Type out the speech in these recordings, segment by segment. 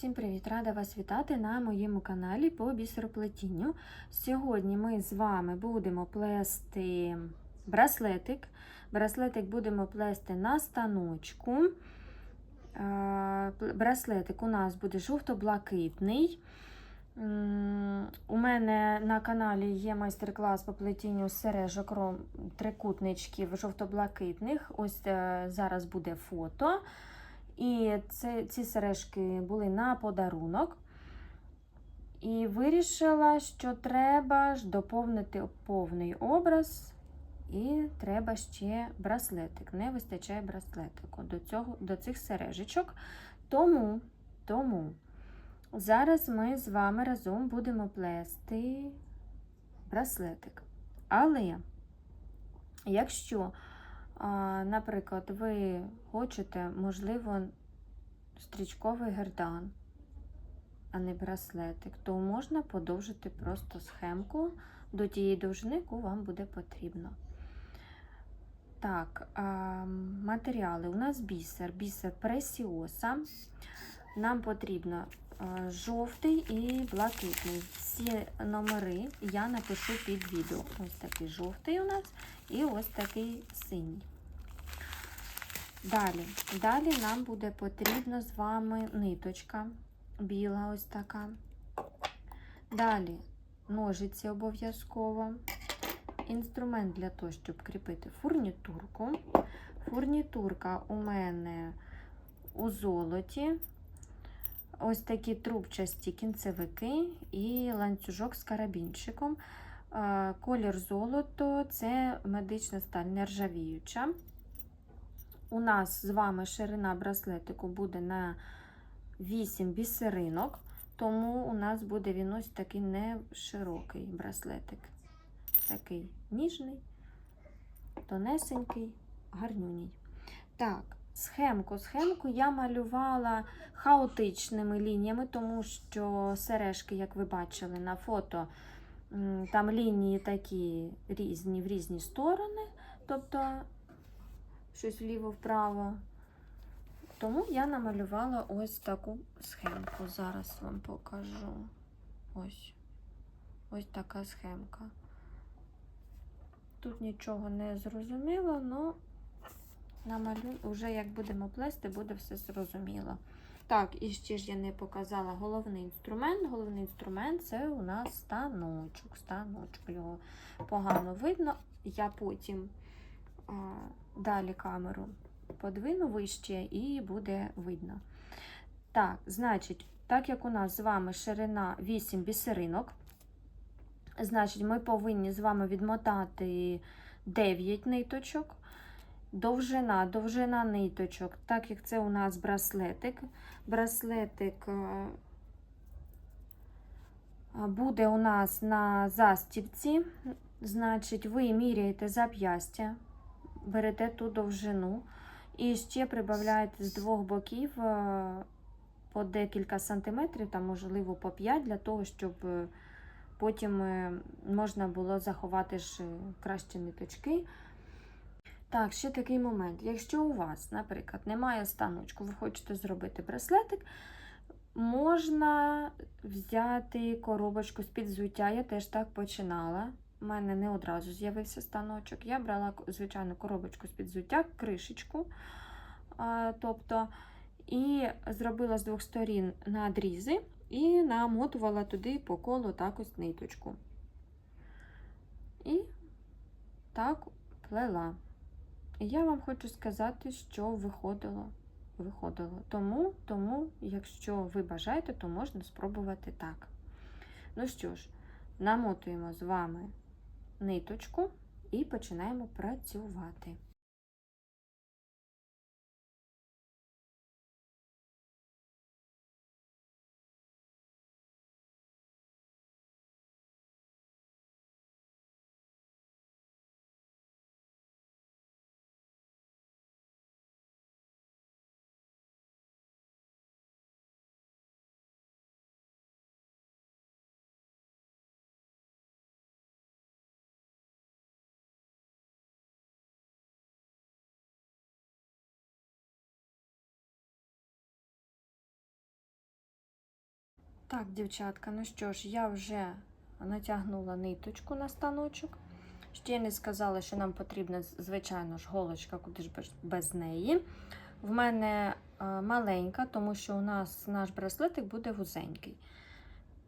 Всім привіт! Рада вас вітати на моєму каналі по бісероплетінню. Сьогодні ми з вами будемо плести браслетик. Браслетик будемо плести на станочку. Браслетик у нас буде жовто-блакитний. У мене на каналі є майстер-клас по плетінню сережок трикутничків жовто-блакитних. Ось е, зараз буде фото. І це, ці сережки були на подарунок. І вирішила, що треба ж доповнити повний образ, і треба ще браслетик. Не вистачає браслетику до, цього, до цих сережечок. Тому, тому зараз ми з вами разом будемо плести браслетик. Але, якщо Наприклад, ви хочете, можливо, стрічковий гердан, а не браслетик, то можна подовжити просто схемку до тієї довжини, яку вам буде потрібно. Так, матеріали. У нас бісер, бісер пресіоса. Нам потрібно жовтий і блакитний. Всі номери я напишу під відео. Ось такий жовтий у нас і ось такий синій. Далі, далі нам буде потрібна з вами ниточка біла, ось така. Далі ножиці обов'язково. Інструмент для того, щоб кріпити фурнітурку. Фурнітурка у мене у золоті. Ось такі трубчасті кінцевики і ланцюжок з карабінчиком. Е, Колір золото це медична сталь нержавіюча. У нас з вами ширина браслетику буде на 8 бісеринок, тому у нас буде він ось такий не широкий браслетик. Такий ніжний, тонесенький, гарнюній. Так, схемку. Схемку я малювала хаотичними лініями, тому що сережки, як ви бачили на фото, там лінії такі різні в різні сторони, тобто щось вліво-вправо. Тому я намалювала ось таку схемку. Зараз вам покажу. Ось. Ось така схемка. Тут нічого не зрозуміло, але намалю... вже як будемо плести, буде все зрозуміло. Так, і ще ж я не показала головний інструмент. Головний інструмент це у нас станочок. Станочок його погано видно. Я потім далі камеру подвину вище і буде видно. Так, значить, так як у нас з вами ширина 8 бісеринок, значить, ми повинні з вами відмотати 9 ниточок. Довжина, довжина ниточок, так як це у нас браслетик. Браслетик е, буде у нас на застібці, значить, ви міряєте зап'ястя, берете ту довжину і ще прибавляєте з двох боків е, по декілька сантиметрів, там, можливо, по 5, для того, щоб е, потім е, можна було заховати ж е, кращі ниточки. Так, ще такий момент. Якщо у вас, наприклад, немає станочку, ви хочете зробити браслетик, можна взяти коробочку з-під взуття. Я теж так починала. У мене не одразу з'явився станочок. Я брала звичайну коробочку з-під взуття, кришечку. Тобто, і зробила з двох сторін надрізи і намотувала туди по колу так ось ниточку. І так плела. І я вам хочу сказати, що виходило. виходило. Тому, тому, якщо ви бажаєте, то можна спробувати так. Ну що ж, намотуємо з вами ниточку і починаємо працювати. Так, дівчатка, ну що ж, я вже натягнула ниточку на станочок. Ще не сказала, що нам потрібна, звичайно ж, голочка, куди ж без- неї. В мене е, маленька, тому що у нас наш браслетик буде вузенький.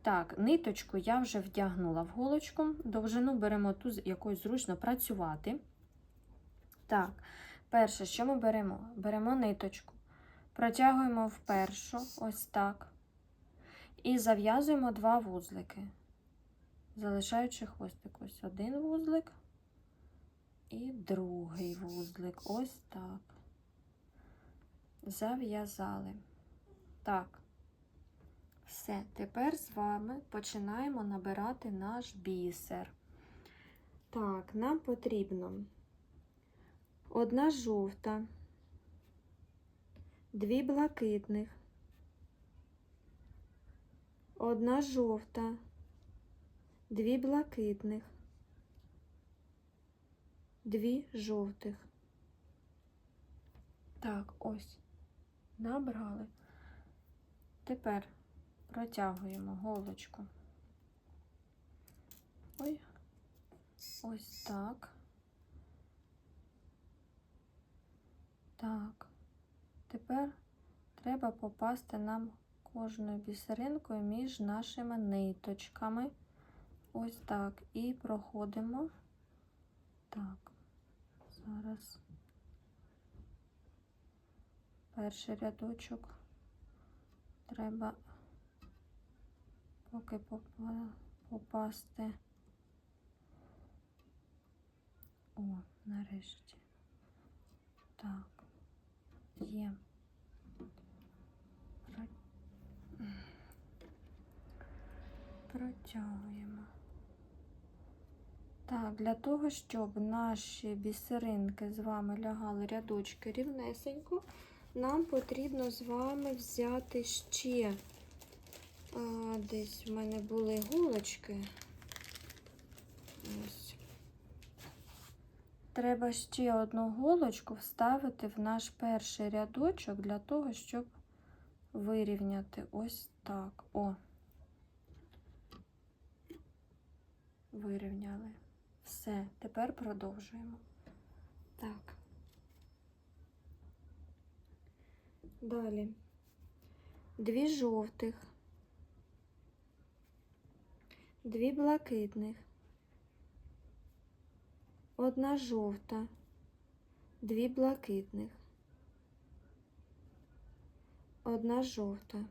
Так, ниточку я вже вдягнула в голочку. Довжину беремо ту, з якою зручно працювати. Так, перше, що ми беремо? Беремо ниточку, протягуємо в першу, ось так. І зав'язуємо два вузлики, залишаючи хвостик. Ось один вузлик і другий вузлик. Ось так. Зав'язали. Так. Все, тепер з вами починаємо набирати наш бісер. Так, нам потрібно одна жовта, дві блакитних, одна жовта, дві блакитних, дві жовтих. Так, ось. Набрали. Тепер протягуємо голочку. Ой, ось так. Так. Тепер треба попасти нам кожною бісеринкою між нашими ниточками. Ось так. І проходимо. Так, зараз перший рядочок треба поки попасти. О, нарешті. Так, є. Протягуємо. Так, для того, щоб наші бісеринки з вами лягали рядочки рівнесенько, нам потрібно з вами взяти ще а, десь в мене були голочки. Треба ще одну голочку вставити в наш перший рядочок для того, щоб вирівняти ось так. О. Вирівняли. Все, тепер продовжуємо. Так. Далі. Дві жовтих, дві блакитних, одна жовта, дві блакитних, одна жовта.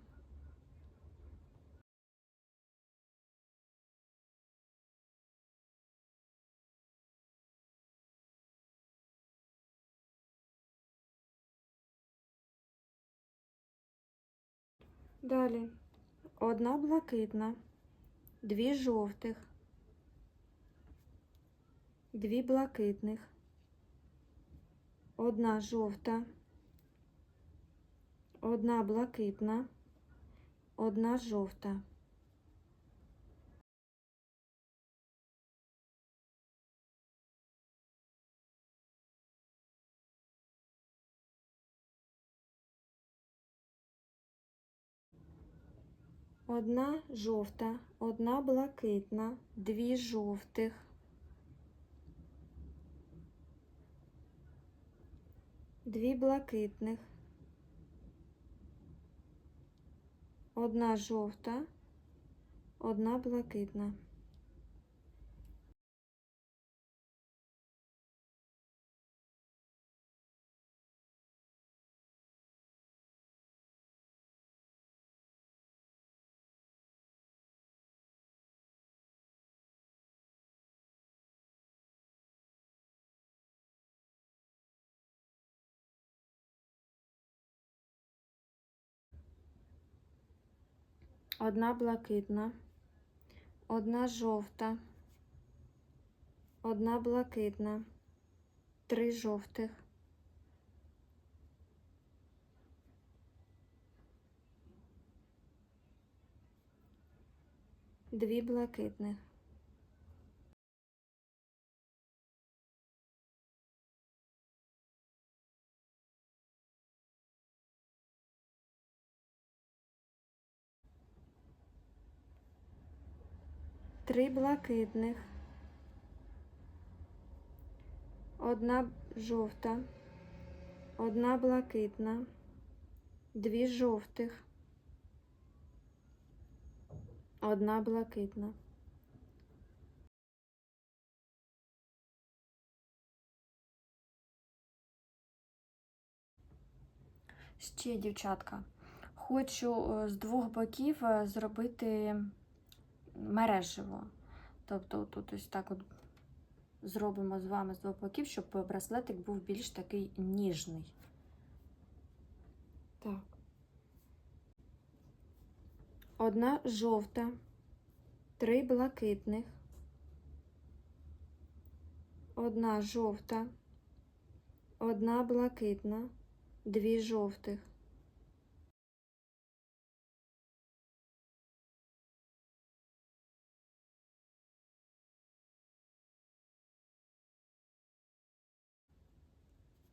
Далі одна блакитна, дві жовтих, дві блакитних, одна жовта, одна блакитна, одна жовта. Одна жовта, одна блакитна, дві жовтих, дві блакитних, одна жовта, одна блакитна. Одна блакитна, одна жовта, одна блакитна, три жовтих, дві блакитних. Три блакитних, одна жовта, одна блакитна, дві жовтих, одна блакитна. Ще, дівчатка, хочу е, з двох боків е, зробити мережево. Тобто тут ось так от зробимо з вами з двох боків, щоб браслетик був більш такий ніжний. Так. Одна жовта, три блакитних, одна жовта, одна блакитна, дві жовтих.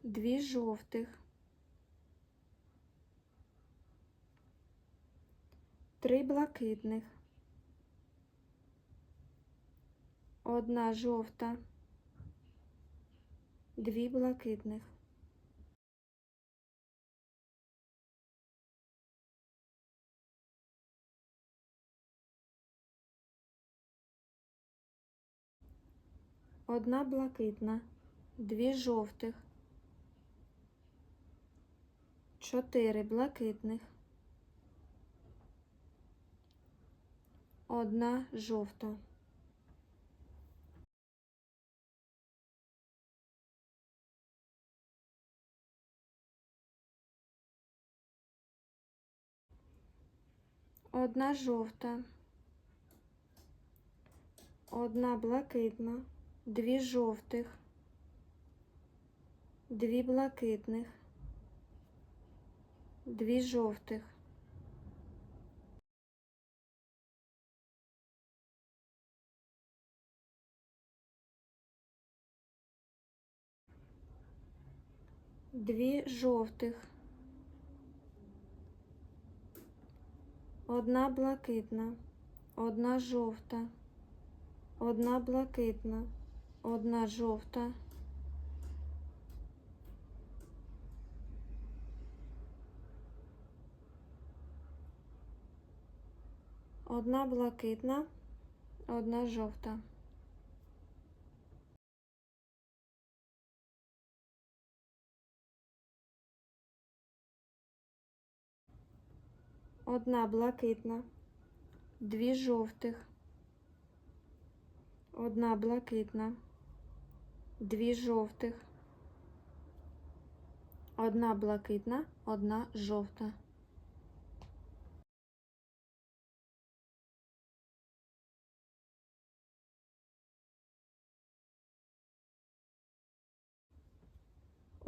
Дві жовтих, три блакитних, одна жовта, дві блакитних. Одна блакитна, дві жовтих, чотири блакитних, одна жовта. Одна жовта, одна блакитна, дві жовтих, дві блакитних, дві жовтих. Дві жовтих, одна блакитна, одна жовта, одна блакитна, одна жовта. Одна блакитна, одна жовта. Одна блакитна, дві жовтих, одна блакитна, дві жовтих, одна блакитна, одна жовта.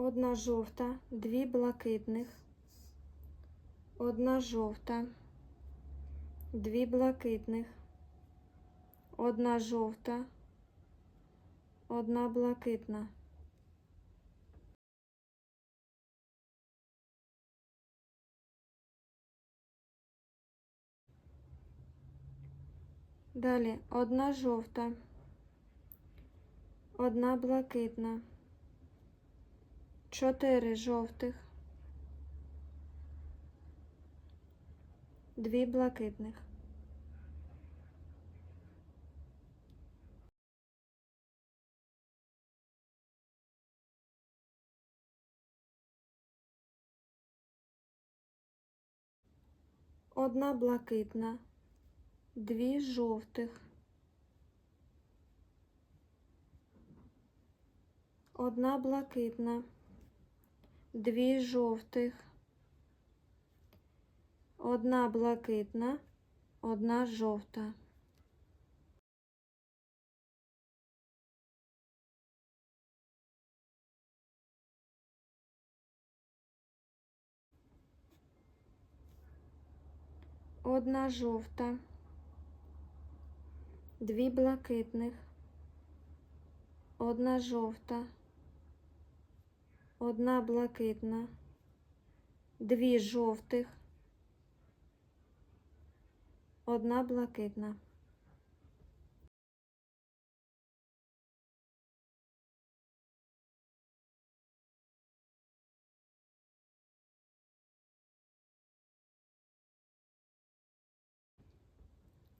Одна жовта, дві блакитних, одна жовта, дві блакитних, одна жовта, одна блакитна. Далі. Одна жовта, одна блакитна, чотири жовтих, дві блакитних. Одна блакитна, дві жовтих, одна блакитна, дві жовтих, одна блакитна, одна жовта. Одна жовта, дві блакитних, одна жовта, одна блакитна, дві жовтих, одна блакитна.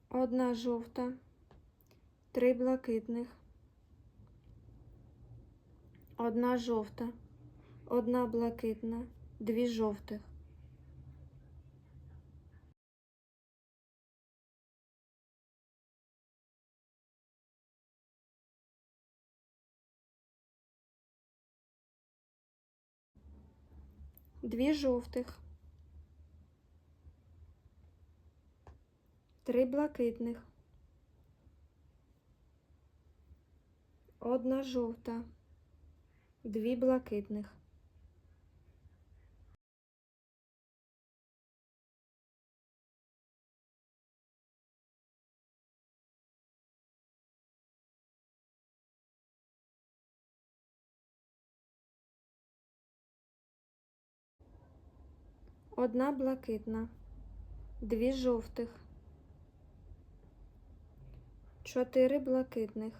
Одна жовта, три блакитних, одна жовта одна блакитна, дві жовтих. Дві жовтих, три блакитних, одна жовта, дві блакитних. Одна блакитна, дві жовтих, чотири блакитних,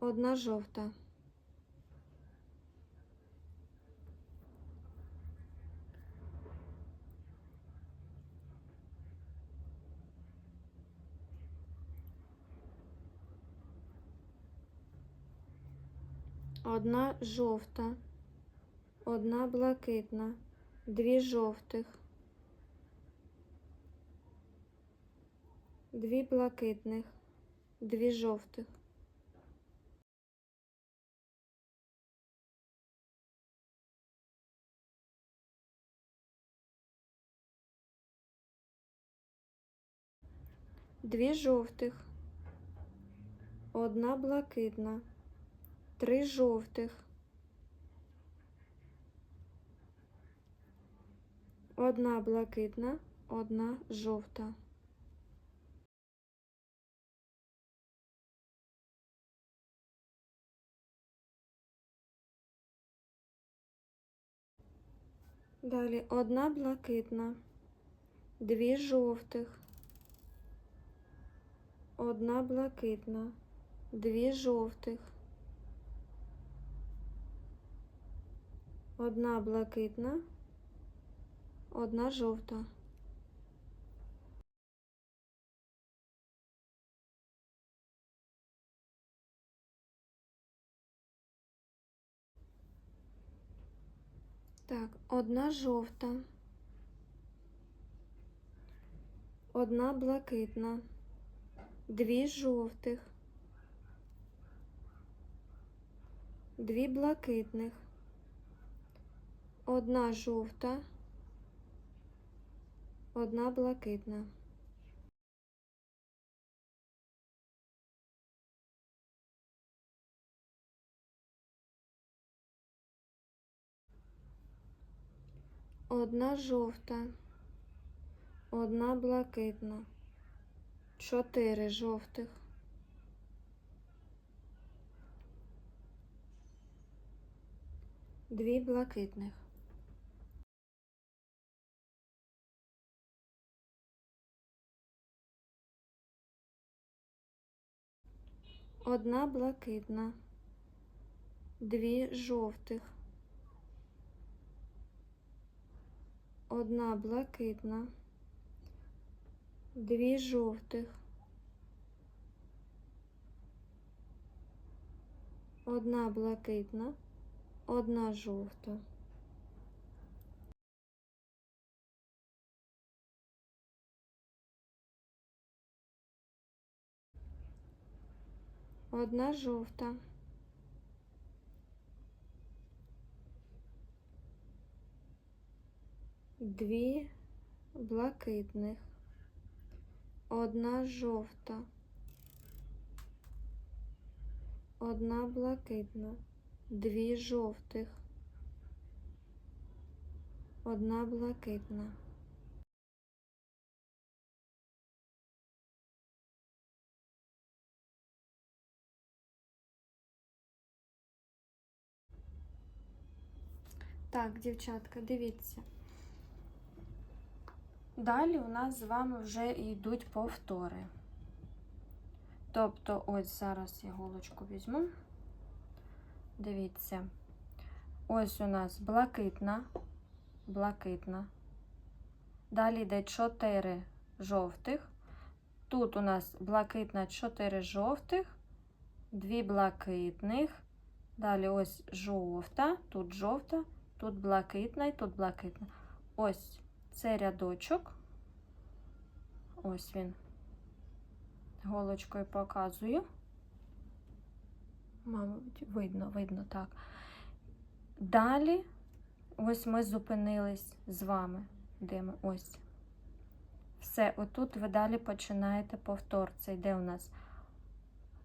одна жовта. Одна жовта одна блакитна, дві жовтих, дві блакитних, дві жовтих. Дві жовтих, одна блакитна, три жовтих. Одна блакитна, одна жовта. Далі одна блакитна, дві жовтих, одна блакитна, дві жовтих, одна блакитна, одна жовта. Так, одна жовта, одна блакитна, дві жовтих, дві блакитних, одна жовта, одна блакитна. Одна жовта, одна блакитна, чотири жовтих, дві блакитних. Одна блакитна, дві жовтих. одна блакитна, дві жовтих, одна блакитна, одна жовта. Одна жовта. дві блакитних, одна жовта, одна блакитна, дві жовтих, одна блакитна. Так, дівчатка, дивіться. Далі у нас з вами вже йдуть повтори. Тобто, ось зараз я голочку візьму. Дивіться, ось у нас блакитна, блакитна, Далі йде 4 жовтих. Тут у нас блакитна 4 жовтих, 2 блакитних. Далі ось жовта, тут жовта, тут блакитна і тут блакитна. Ось це рядочок. Ось він. Голочкою показую. Мабуть, видно, видно так. Далі, ось ми зупинились з вами. Де? Ось. Все, отут ви далі починаєте повтор. Це йде у нас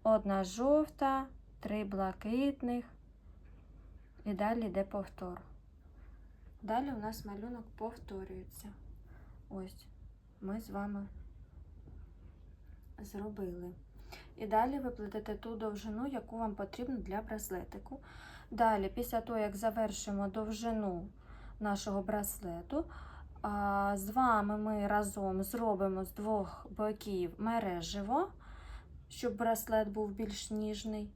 одна жовта, три блакитних. І далі йде повтор. Далі у нас малюнок повторюється. Ось ми з вами зробили. І далі ви плетете ту довжину, яку вам потрібно для браслетику. Далі, після того, як завершимо довжину нашого браслету, з вами ми разом зробимо з двох боків мереживо, щоб браслет був більш ніжний.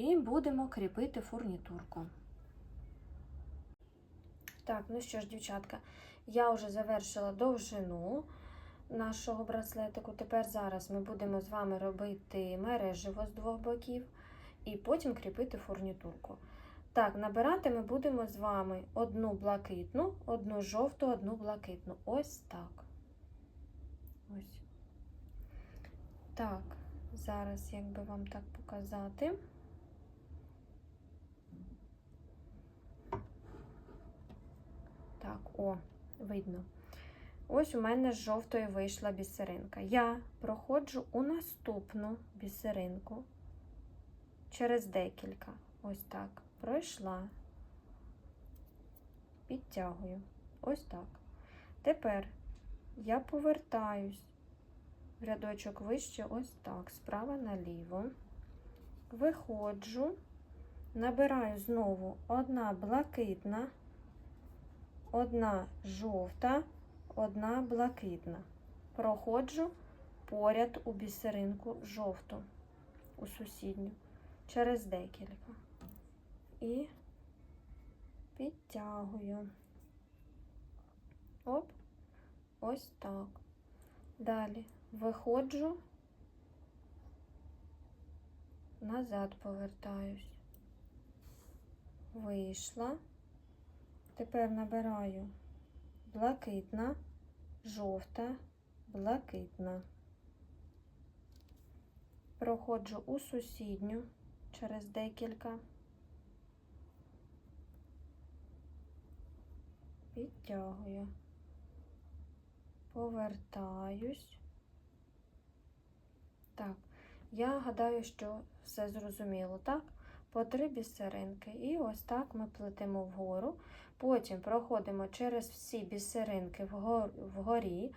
І будемо кріпити фурнітурку. Так, ну що ж, дівчатка, я вже завершила довжину нашого браслетику. Тепер зараз ми будемо з вами робити мереживо з двох боків і потім кріпити фурнітурку. Так, набирати ми будемо з вами одну блакитну, одну жовту, одну блакитну. Ось так. Ось. Так, зараз як би вам так показати. Так, о, видно. Ось у мене з жовтої вийшла бісеринка. Я проходжу у наступну бісеринку через декілька. Ось так. Пройшла. Підтягую. Ось так. Тепер я повертаюсь в рядочок вище, ось так, справа наліво. Виходжу, набираю знову одна блакитна, одна жовта, одна блакитна. Проходжу поряд у бісеринку жовту, у сусідню, через декілька. І підтягую. Оп, ось так. Далі виходжу, назад повертаюсь. Вийшла. Тепер набираю блакитна, жовта, блакитна. Проходжу у сусідню через декілька. Підтягую, повертаюсь. Так, я гадаю, що все зрозуміло, так? По три бісеринки. І ось так ми плетемо вгору. Потім проходимо через всі бісеринки вгорі,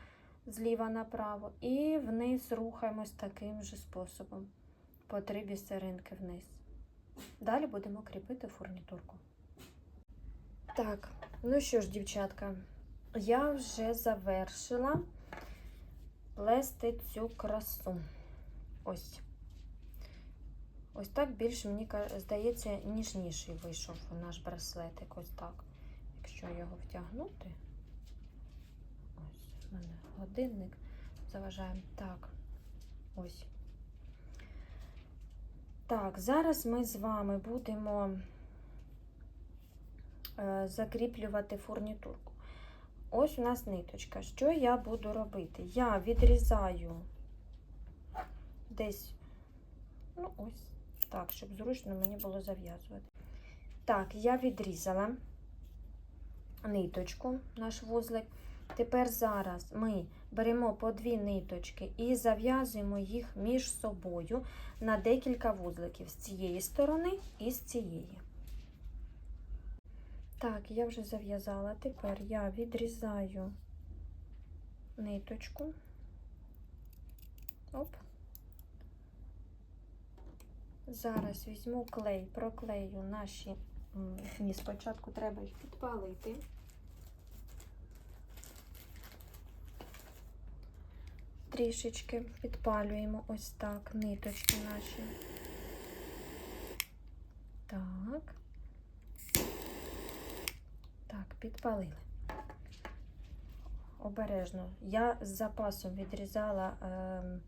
зліва направо, і вниз рухаємось таким же способом. По три бісеринки вниз. Далі будемо кріпити фурнітурку. Так, ну що ж, дівчатка, я вже завершила плести цю красу. Ось. Ось так більш, мені здається, ніжніший вийшов наш браслетик. Ось так. Якщо його втягнути. Ось, в мене годинник заважає. Так, ось. Так, зараз ми з вами будемо е, закріплювати фурнітурку. Ось у нас ниточка. Що я буду робити? Я відрізаю десь, ну ось так, щоб зручно мені було зав'язувати. Так, я відрізала ниточку, наш вузлик. Тепер зараз ми беремо по дві ниточки і зав'язуємо їх між собою на декілька вузликів з цієї сторони і з цієї. Так, я вже зав'язала. Тепер я відрізаю ниточку. Оп. Зараз візьму клей, проклею наші. Ні, спочатку треба їх підпалити. Трішечки підпалюємо ось так ниточки наші. Так. Так, підпалили. Обережно. Я з запасом відрізала е,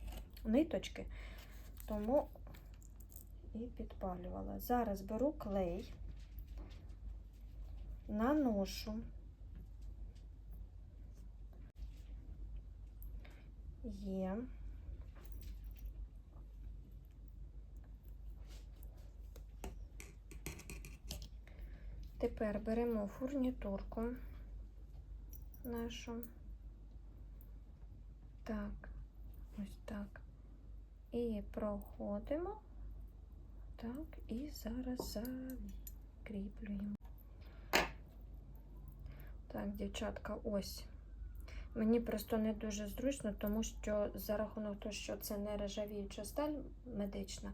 ниточки, тому і підпалювала. Зараз беру клей, наношу. Є. Тепер беремо фурнітурку нашу. Так, ось так. І проходимо. Так, і зараз закріплюємо. Так, дівчатка, ось. Мені просто не дуже зручно, тому що за рахунок того, що це не ржавіюча сталь медична,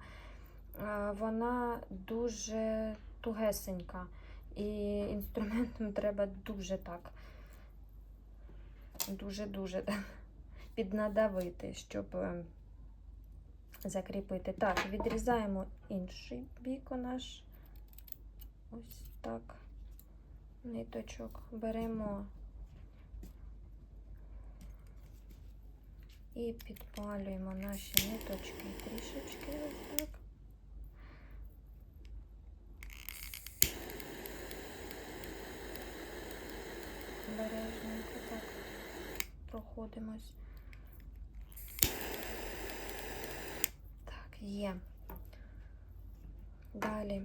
вона дуже тугесенька. І інструментом треба дуже так, дуже-дуже піднадавити, щоб е, закріпити. Так, відрізаємо інший бік у наш. Ось так. Ниточок беремо і підпалюємо наші ниточки трішечки ось так. Бережненько так проходимось. Так, є. Далі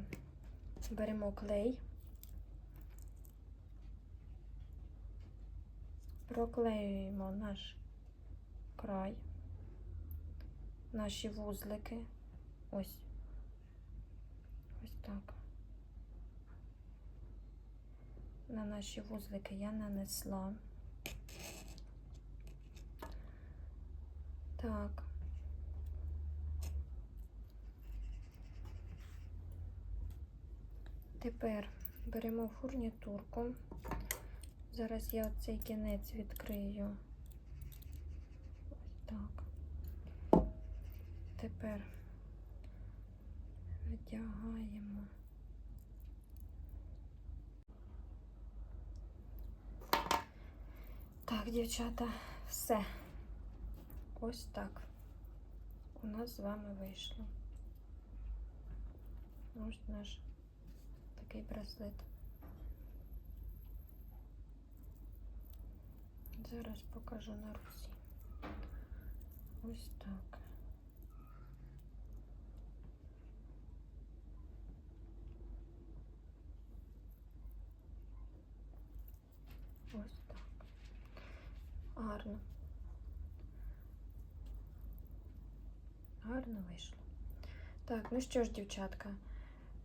беремо клей, проклеюємо наш край, наші вузлики. Ось. Ось так. На наші вузлики я нанесла. Так. Тепер беремо фурнітурку. Зараз я цей кінець відкрию. Ось так. Тепер витягаємо. Так, дівчата, все. Ось так. У нас з вами вийшло. Ось наш такий браслет. Зараз покажу на руці. Ось так. Ось так. Гарно. Гарно вийшло. Так, ну що ж, дівчатка,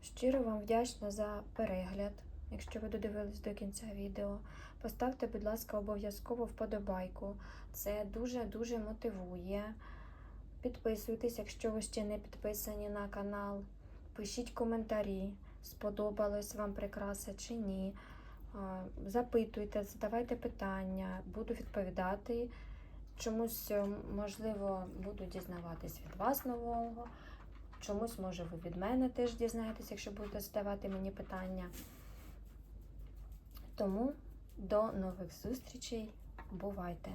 щиро вам вдячна за перегляд. Якщо ви додивились до кінця відео, поставте, будь ласка, обов'язково вподобайку. Це дуже-дуже мотивує. Підписуйтесь, якщо ви ще не підписані на канал. Пишіть коментарі, сподобалась вам прикраса чи ні. Запитуйте, задавайте питання, буду відповідати. Чомусь, е, можливо, буду дізнаватись від вас нового. Чомусь, може, ви від мене теж дізнаєтесь, якщо будете задавати мені питання. Тому до нових зустрічей. Бувайте!